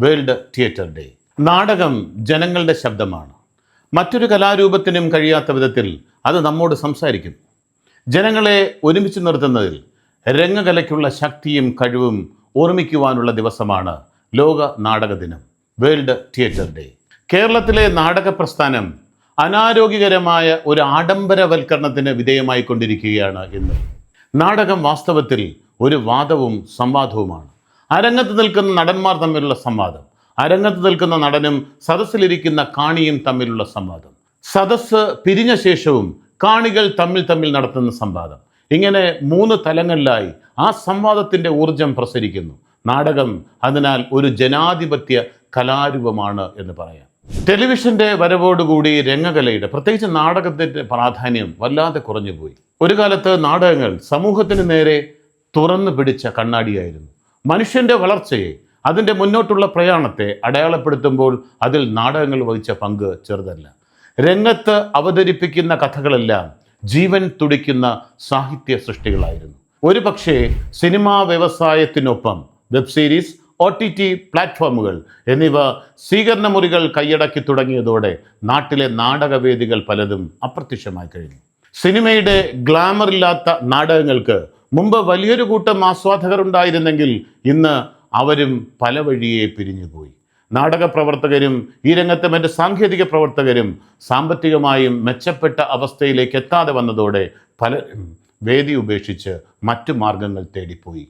World theatre day. നാടകം ജനങ്ങളുടെ ശബ്ദമാണ്. മറ്റൊരു കലാരൂപത്തിനും കഴിയാത്ത വിധത്തിൽ അത് നമ്മോട് സംസാരിക്കും. ജനങ്ങളെ ഒരുമിച്ച് നിർത്തുന്നതിൽ രംഗകലയ്ക്കുള്ള ശക്തിയും കഴിവും ഓർമ്മിക്കുവാനുള്ള ദിവസമാണ് ലോക നാടക ദിനം വേൾഡ് തിയേറ്റർ ഡേ. കേരളത്തിലെ നാടക പ്രസ്ഥാനം അനാരോഗ്യകരമായ ഒരു ആഡംബരവൽക്കരണത്തിന് വിധേയമായിക്കൊണ്ടിരിക്കുകയാണ് ഇന്ന്. നാടകം വാസ്തവത്തിൽ ഒരു വാദവും സംവാദവുമാണ്. അരങ്ങത്ത് നിൽക്കുന്ന നടന്മാർ തമ്മിലുള്ള സംവാദം. അരങ്ങത്ത് നിൽക്കുന്ന നടനും സദസ്സിലിരിക്കുന്ന കാണിയും തമ്മിലുള്ള സംവാദം. സദസ്സ് പിരിഞ്ഞ ശേഷവും കാണികൾ തമ്മിൽ തമ്മിൽ നടത്തുന്ന സംവാദം. ഇങ്ങനെ മൂന്ന് തലങ്ങളിലായി ആ സംവാദത്തിന്റെ ഊർജം പ്രസരിക്കുന്നു. നാടകം അതിനാൽ ഒരു ജനാധിപത്യ കലാരൂപമാണ് എന്ന് പറയാം. ടെലിവിഷന്റെ വരവോടുകൂടി രംഗകലയുടെ പ്രത്യേകിച്ച് നാടകത്തിന്റെ പ്രാധാന്യം വല്ലാതെ കുറഞ്ഞുപോയി. ഒരു കാലത്ത് നാടകങ്ങൾ സമൂഹത്തിന് നേരെ തുറന്നു പിടിച്ച കണ്ണാടിയായിരുന്നു. മനുഷ്യന്റെ വളർച്ചയെ അതിന്റെ മുന്നോട്ടുള്ള പ്രയാണത്തെ അടയാളപ്പെടുത്തുമ്പോൾ അതിൽ നാടകങ്ങൾ വഹിച്ച പങ്ക് ചെറുതല്ല. രംഗത്ത് അവതരിപ്പിക്കുന്ന കഥകളെല്ലാം ജീവൻ തുടിക്കുന്ന സാഹിത്യ സൃഷ്ടികളായിരുന്നു. ഒരു പക്ഷേ cinema വ്യവസായത്തിനൊപ്പം web series O T T പ്ലാറ്റ്ഫോമുകൾ എന്നിവ സ്വീകരണ മുറികൾ കൈയടക്കി തുടങ്ങിയതോടെ നാട്ടിലെ നാടകവേദികൾ പലതും അപ്രത്യക്ഷമായി കഴിഞ്ഞു. സിനിമയുടെ ഗ്ലാമർ ഇല്ലാത്ത നാടകങ്ങൾക്ക് മുമ്പ് വലിയൊരു കൂട്ടം ആസ്വാദകർ ഉണ്ടായിരുന്നെങ്കിൽ ഇന്ന് അവരും പല വഴിയെ പിരിഞ്ഞുപോയി. നാടക പ്രവർത്തകരും ഈ രംഗത്തെ മറ്റ് സാങ്കേതിക പ്രവർത്തകരും സാമ്പത്തികമായും മെച്ചപ്പെട്ട അവസ്ഥയിലേക്ക് എത്താതെ വന്നതോടെ പല വേദി ഉപേക്ഷിച്ച് മറ്റു മാർഗങ്ങൾ തേടിപ്പോയി.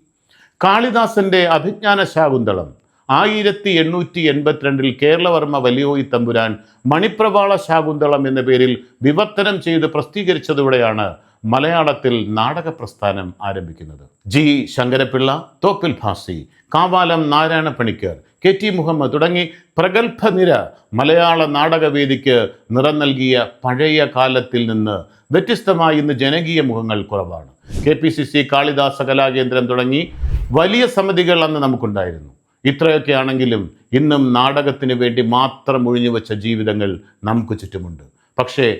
കാളിദാസന്റെ അഭിജ്ഞാന ശാകുന്തളം ആയിരത്തി എണ്ണൂറ്റി എൺപത്തിരണ്ടിൽ കേരളവർമ്മ വലിയോയി തമ്പുരാൻ മണിപ്രവാള ശാകുന്തളം എന്ന പേരിൽ വിവർത്തനം ചെയ്ത് പ്രസിദ്ധീകരിച്ചതോടെയാണ് മലയാളത്തിൽ നാടക പ്രസ്ഥാനം ആരംഭിക്കുന്നത്. G. Sankarapillai Thoppil Bhasi Kavalam Narayana Panicker K. T. Muhammad തുടങ്ങി പ്രഗത്ഭ നിര മലയാള നാടകവേദിക്ക് നിറം നൽകിയ പഴയ കാലത്തിൽ നിന്ന് വ്യത്യസ്തമായി ഇന്ന് ജനകീയ മുഖങ്ങൾ കുറവാണ്. K. P. C. C Kalidasa Kalakendram തുടങ്ങി വലിയ സമിതികൾ അന്ന് നമുക്കുണ്ടായിരുന്നു. ഇത്രയൊക്കെ ആണെങ്കിലും ഇന്നും നാടകത്തിന് വേണ്ടി മാത്രം ഒഴിഞ്ഞുവെച്ച ജീവിതങ്ങൾ നമുക്ക് ചുറ്റുമുണ്ട്. പക്ഷേ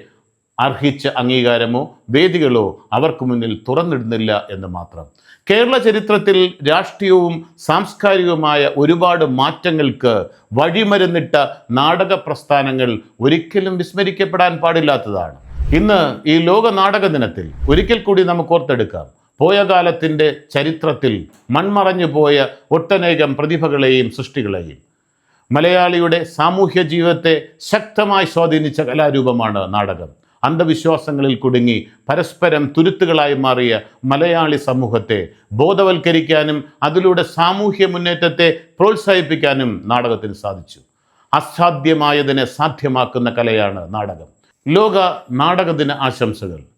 അർഹിച്ച അംഗീകാരമോ വേദികളോ അവർക്ക് മുന്നിൽ തുറന്നിടുന്നില്ല എന്ന് മാത്രം. കേരള ചരിത്രത്തിൽ രാഷ്ട്രീയവും സാംസ്കാരികവുമായ ഒരുപാട് മാറ്റങ്ങൾക്ക് വഴിമരുന്നിട്ട നാടക പ്രസ്ഥാനങ്ങൾ ഒരിക്കലും വിസ്മരിക്കപ്പെടാൻ പാടില്ലാത്തതാണ്. ഇന്ന് ഈ ലോക നാടക ദിനത്തിൽ ഒരിക്കൽ കൂടി നമുക്ക് ഓർത്തെടുക്കാം. പോയ കാലത്തിന്റെ ചരിത്രത്തിൽ മൺമറഞ്ഞു പോയ ഒട്ടനേകം പ്രതിഭകളെയും സൃഷ്ടികളെയും. മലയാളിയുടെ സാമൂഹ്യ ജീവിതത്തെ ശക്തമായി സ്വാധീനിച്ച കലാരൂപമാണ് നാടകം. അന്ധവിശ്വാസങ്ങളിൽ കുടുങ്ങി പരസ്പരം തുരുത്തുകളായി മാറിയ മലയാളി സമൂഹത്തെ ബോധവൽക്കരിക്കാനും അതിലൂടെ സാമൂഹ്യ മുന്നേറ്റത്തെ പ്രോത്സാഹിപ്പിക്കാനും നാടകത്തിന് സാധിച്ചു. അസാധ്യമായതിനെ സാധ്യമാക്കുന്ന കലയാണ് നാടകം. ലോക നാടക ദിന ആശംസകൾ.